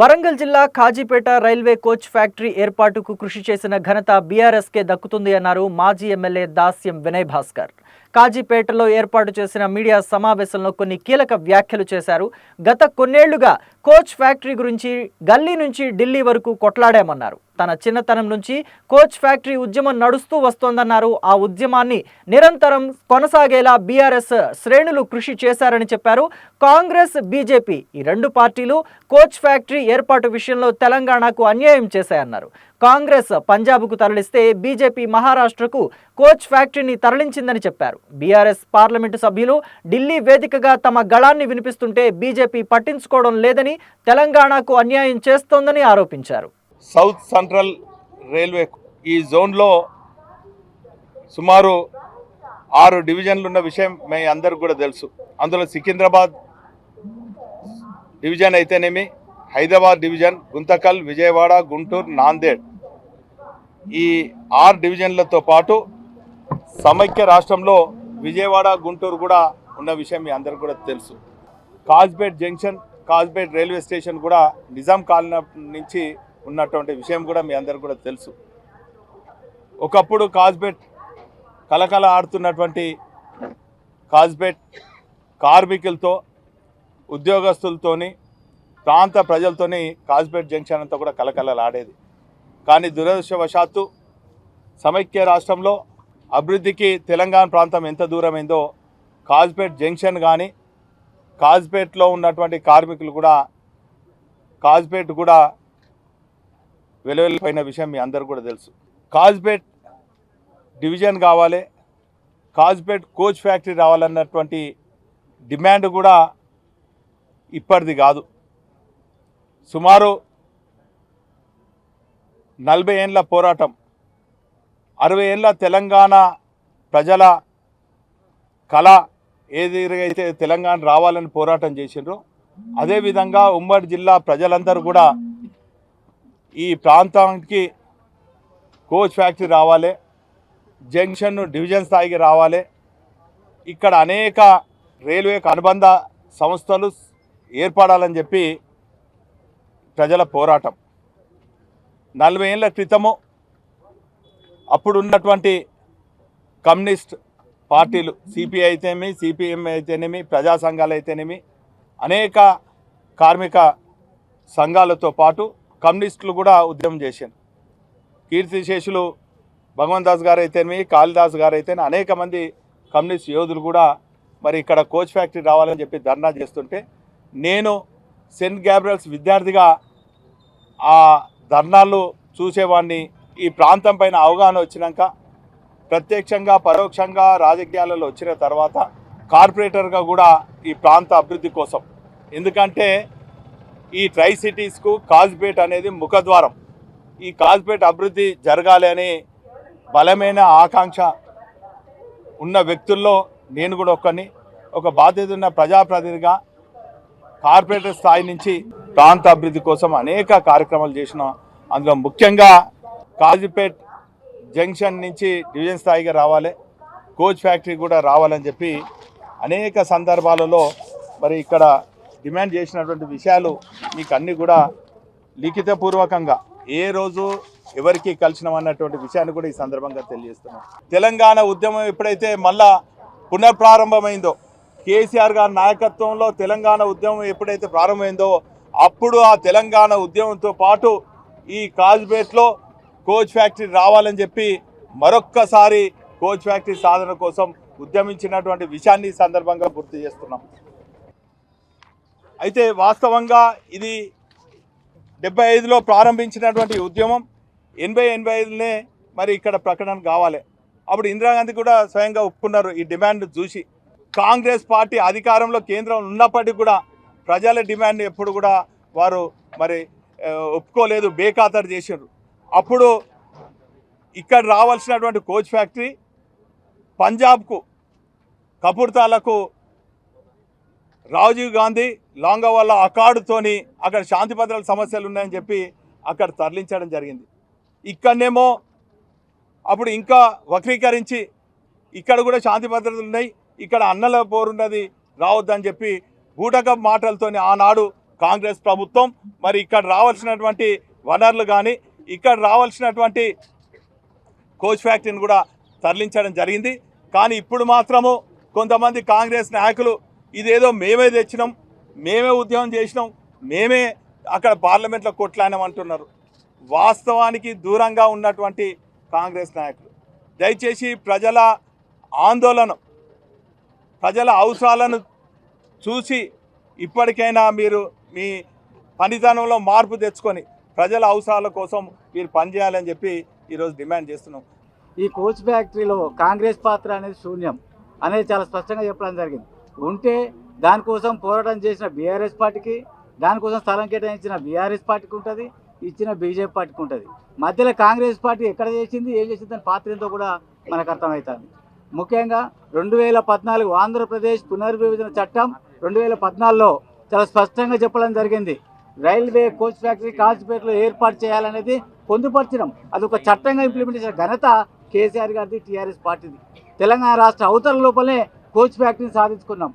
వరంగల్ జిల్లా Kazipet railway coach factory ఏర్పాటుకు కృషి చేసిన ఘనత బీఆర్ఎస్కే దక్కుతుంది అన్నారు మాజీ ఎమ్మెల్యే దాస్యం వినయ్ భాస్కర్. కాజీపేటలో ఏర్పాటు చేసిన మీడియా సమావేశంలో కొన్ని కీలక వ్యాఖ్యలు చేశారు. గత కొన్నేళ్ళుగా కోచ్ ఫ్యాక్టరీ గురించి గల్లీ నుంచి ఢిల్లీ వరకు కొట్లాడామన్నారు. తన చిన్నతనం నుంచి కోచ్ ఫ్యాక్టరీ ఉద్యమం నడుస్తూ వస్తోందన్నారు. ఆ ఉద్యమాన్ని నిరంతరం కొనసాగేలా బీఆర్ఎస్ శ్రేణులు కృషి చేశారని చెప్పారు. కాంగ్రెస్ బీజేపీ ఈ రెండు పార్టీలు కోచ్ ఫ్యాక్టరీ ఏర్పాటు విషయంలో తెలంగాణకు అన్యాయం చేశాయన్నారు. కాంగ్రెస్ పంజాబ్కు తరలిస్తే బీజేపీ మహారాష్ట్రకు కోచ్ ఫ్యాక్టరీని తరలించిందని చెప్పారు. బీఆర్ఎస్ పార్లమెంటు సభ్యులు ఢిల్లీ వేదికగా తమ గళాన్ని వినిపిస్తుంటే బీజేపీ పట్టించుకోవడం లేదని తెలంగాణకు అన్యాయం చేస్తోందని ఆరోపించారు. సౌత్ సెంట్రల్ రైల్వే ఈ జోన్లో సుమారు ఆరు డివిజన్లు ఉన్న విషయం మీ అందరికి కూడా తెలుసు. అందులో సికింద్రాబాద్ డివిజన్ అయితేనేమి హైదరాబాద్ డివిజన్ గుంతకల్ విజయవాడ గుంటూరు నాందేడ్. ఈ ఆరు డివిజన్లతో పాటు సమైక్య రాష్ట్రంలో విజయవాడ గుంటూరు కూడా ఉన్న విషయం మీ అందరికి కూడా తెలుసు. Kazipet junction Kazipet railway station కూడా నిజాం కాలనీ నుంచి ఉన్నటువంటి విషయం కూడా మీ అందరు కూడా తెలుసు. ఒకప్పుడు కాజ్బెట్ కలకల ఆడుతున్నటువంటి కాజ్బెట్ కార్మికులతో ఉద్యోగస్తులతోని ప్రాంత ప్రజలతోని కాజ్బెట్ జంక్షన్ అంతా కూడా కలకలలాడేది కానీ దురదృష్టవశాత్తు సమైక్య రాష్ట్రంలో అభివృద్ధికి తెలంగాణ ప్రాంతం ఎంత దూరమైందో కాజ్పేట్ జంక్షన్ కానీ కాజ్పేట్లో ఉన్నటువంటి కార్మికులు కూడా కాజ్పేట్ కూడా వెలువెళ్ళిపోయిన విషయం మీ అందరు కూడా తెలుసు. కాజ్పేట్ డివిజన్ కావాలి. కాజ్పేట్ కోచ్ ఫ్యాక్టరీ రావాలన్నటువంటి డిమాండ్ కూడా ఇప్పటిది కాదు. సుమారు నలభై ఏండ్ల పోరాటం అరవై ఏళ్ళ తెలంగాణ ప్రజల కళ ఏది అయితే తెలంగాణ రావాలని పోరాటం చేసిండ్రో అదేవిధంగా ఉమ్మడి జిల్లా ప్రజలందరూ కూడా ఈ ప్రాంతానికి కోచ్ ఫ్యాక్టరీ రావాలి జంక్షన్ డివిజన్ స్థాయికి రావాలి. ఇక్కడ అనేక రైల్వే అనుబంధ సంస్థలు ఏర్పడాలని చెప్పి ప్రజల పోరాటం. నలభై ఏళ్ళ క్రితము అప్పుడు ఉన్నటువంటి కమ్యూనిస్ట్ పార్టీలు సిపిఐ అయితేనేమి సిపిఎం అయితేనేమి ప్రజా సంఘాలు అయితేనేమి అనేక కార్మిక సంఘాలతో పాటు కమ్యూనిస్టులు కూడా ఉద్యమం చేశారు. కీర్తిశేషులు భగవంత్ దాస్ గారు అయితేనేమి కాళిదాస్ గారు అయితేనే అనేక మంది కమ్యూనిస్ట్ యోధులు కూడా మరి ఇక్కడ కోచ్ ఫ్యాక్టరీ రావాలని చెప్పి ధర్నా చేస్తుంటే నేను సెయింట్ గ్యాబ్రియల్స్ విద్యార్థిగా ఆ ధర్నాలు చూసేవాడిని ఈ ప్రాంతం పైన అవగాహన వచ్చినాక ప్రత్యక్షంగా పరోక్షంగా రాజకీయాలలో వచ్చిన తర్వాత కార్పొరేటర్గా కూడా ఈ ప్రాంత అభివృద్ధి కోసం. ఎందుకంటే ఈ ట్రై సిటీస్కు కాజ్పేట్ అనేది ముఖద్వారం. ఈ కాజ్పేట్ అభివృద్ధి జరగాలి అని బలమైన ఆకాంక్ష ఉన్న వ్యక్తుల్లో నేను కూడా ఒక్కని ఒక బాధ్యత ఉన్న ప్రజాప్రతినిధిగా కార్పొరేటర్ స్థాయి నుంచి ప్రాంత అభివృద్ధి కోసం అనేక కార్యక్రమాలు చేసిన అందులో ముఖ్యంగా కాజీపేట్ జంక్షన్ నుంచి డివిజన్ స్థాయిగా రావాలి. కోచ్ ఫ్యాక్టరీ కూడా రావాలని చెప్పి అనేక సందర్భాలలో మరి ఇక్కడ డిమాండ్ చేసినటువంటి విషయాలు మీకు అన్నీ కూడా లిఖితపూర్వకంగా ఏ రోజు ఎవరికి కలిసినామన్నటువంటి విషయాన్ని కూడా ఈ సందర్భంగా తెలియజేస్తున్నాం. తెలంగాణ ఉద్యమం ఎప్పుడైతే మళ్ళా పునఃప్రారంభమైందో కేసీఆర్ గారి నాయకత్వంలో తెలంగాణ ఉద్యమం ఎప్పుడైతే ప్రారంభమైందో అప్పుడు ఆ తెలంగాణ ఉద్యమంతో పాటు ఈ కాజ్పేట్లో కోచ్ ఫ్యాక్టరీ రావాలని చెప్పి మరొక్కసారి కోచ్ ఫ్యాక్టరీ సాధన కోసం ఉద్యమించినటువంటి విషయాన్ని సందర్భంగా గుర్తు చేస్తున్నాం. అయితే వాస్తవంగా ఇది డెబ్బై ఐదులో ప్రారంభించినటువంటి ఉద్యమం. ఎనభై ఎనభై ఐదునే మరి ఇక్కడ ప్రకటన కావాలి. అప్పుడు ఇందిరాగాంధీ కూడా స్వయంగా ఒప్పుకున్నారు ఈ డిమాండ్ చూసి. కాంగ్రెస్ పార్టీ అధికారంలో కేంద్రం ఉన్నప్పటికీ కూడా ప్రజల డిమాండ్ ఎప్పుడు కూడా వారు మరి ఒప్పుకోలేదు బేఖాతరు చేశారు అప్పుడు ఇక్కడ రావాల్సినటువంటి కోచ్ ఫ్యాక్టరీ పంజాబ్కు కపూర్తాలకు రాజీవ్ గాంధీ లాంగవాళ్ళ అకాడుతోని అక్కడ శాంతి భద్రతల సమస్యలు ఉన్నాయని చెప్పి అక్కడ తరలించడం జరిగింది. ఇక్కడనేమో అప్పుడు ఇంకా వక్రీకరించి ఇక్కడ కూడా శాంతి భద్రతలు ఉన్నాయి ఇక్కడ అన్నల పోరున్నది రావద్దని చెప్పి బూటక మాటలతోని ఆనాడు కాంగ్రెస్ ప్రభుత్వం మరి ఇక్కడ రావాల్సినటువంటి వనరులు కానీ ఇక్కడ రావాల్సినటువంటి కోచ్ ఫ్యాక్టరీని కూడా తరలించడం జరిగింది. కానీ ఇప్పుడు మాత్రము కొంతమంది కాంగ్రెస్ నాయకులు ఇదేదో మేమే తెచ్చినాం మేమే ఉద్యమం చేసినాం మేమే అక్కడ పార్లమెంట్లో కొట్లానామంటున్నారు వాస్తవానికి దూరంగా ఉన్నటువంటి కాంగ్రెస్ నాయకులు. దయచేసి ప్రజల ఆందోళన ప్రజల అవసరాలను చూసి ఇప్పటికైనా మీరు మీ పనితనంలో మార్పు తెచ్చుకొని ప్రజల అవసరాల కోసం మీరు పనిచేయాలని చెప్పి ఈరోజు డిమాండ్ చేస్తున్నాం. ఈ కోచ్ ఫ్యాక్టరీలో కాంగ్రెస్ పాత్ర అనేది శూన్యం అనేది చాలా స్పష్టంగా చెప్పడం జరిగింది. ఉంటే దానికోసం పోరాటం చేసిన బీఆర్ఎస్ పార్టీకి దానికోసం స్థలం కేటాయించిన బీఆర్ఎస్ పార్టీకి ఉంటుంది ఇచ్చిన బీజేపీ పార్టీకి ఉంటుంది. మధ్యలో కాంగ్రెస్ పార్టీ ఎక్కడ చేసింది ఏం చేసింది దాని పాత్ర ఏంటో కూడా మనకు అర్థమవుతుంది. ముఖ్యంగా రెండు వేల పద్నాలుగు ఆంధ్రప్రదేశ్ పునర్విభజన చట్టం రెండు వేల పద్నాలుగులో చాలా స్పష్టంగా చెప్పడం జరిగింది. రైల్వే కోచ్ ఫ్యాక్టరీ కాల్చిపేటలో ఏర్పాటు చేయాలనేది పొందుపరచడం అది ఒక చట్టంగా ఇంప్లిమెంట్ చేసిన ఘనత కేసీఆర్ గారిది టీఆర్ఎస్ పార్టీది. తెలంగాణ రాష్ట్ర అవతల లోపలే కోచ్ ఫ్యాక్టరీని సాధించుకున్నాం.